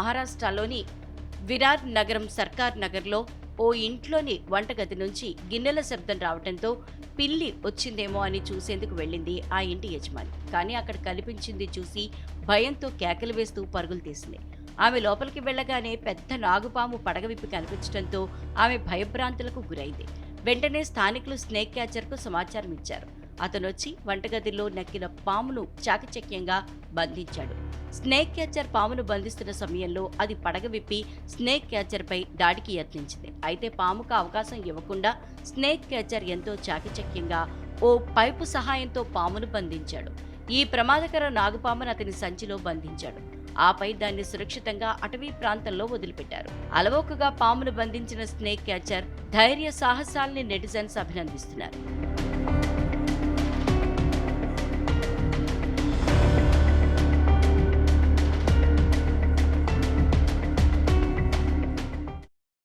మహారాష్ట్రలోని విరార్ నగరం సర్కార్ నగర్లో ఓ ఇంట్లోని వంటగది నుంచి గిన్నెల శబ్దం రావడంతో పిల్లి వచ్చిందేమో అని చూసేందుకు వెళ్ళింది ఆ ఇంటి యజమాని. కానీ అక్కడ కనిపించింది చూసి భయంతో కేకలు వేస్తూ పరుగులు తీసింది. ఆమె లోపలికి వెళ్ళగానే పెద్ద నాగుపాము పడగవిప్పి కనిపించడంతో ఆమె భయభ్రాంతులకు గురైంది. వెంటనే స్థానికులు స్నేక్ క్యాచర్కు సమాచారం ఇచ్చారు అతనొచ్చి వంటగదిలో నక్కిన పామును చాకచక్యంగా బంధించాడు. స్నేక్ క్యాచర్ పామును బంధిస్తున్న సమయంలో అది పడగ విప్పి స్నేక్ క్యాచర్పై దాడికి యత్నించింది. అయితే పాముకు అవకాశం ఇవ్వకుండా స్నేక్ క్యాచర్ ఎంతో చాకచక్యంగా ఓ పైపు సహాయంతో పామును బంధించాడు. ఈ ప్రమాదకర నాగుపామును అతని సంచిలో బంధించాడు. ఆపై దాన్ని సురక్షితంగా అటవీ ప్రాంతంలో వదిలిపెట్టారు. అలవోకగా పామును బంధించిన స్నేక్ క్యాచర్ ధైర్య సాహసాల్ని నెటిజన్స్ అభినందిస్తున్నారు.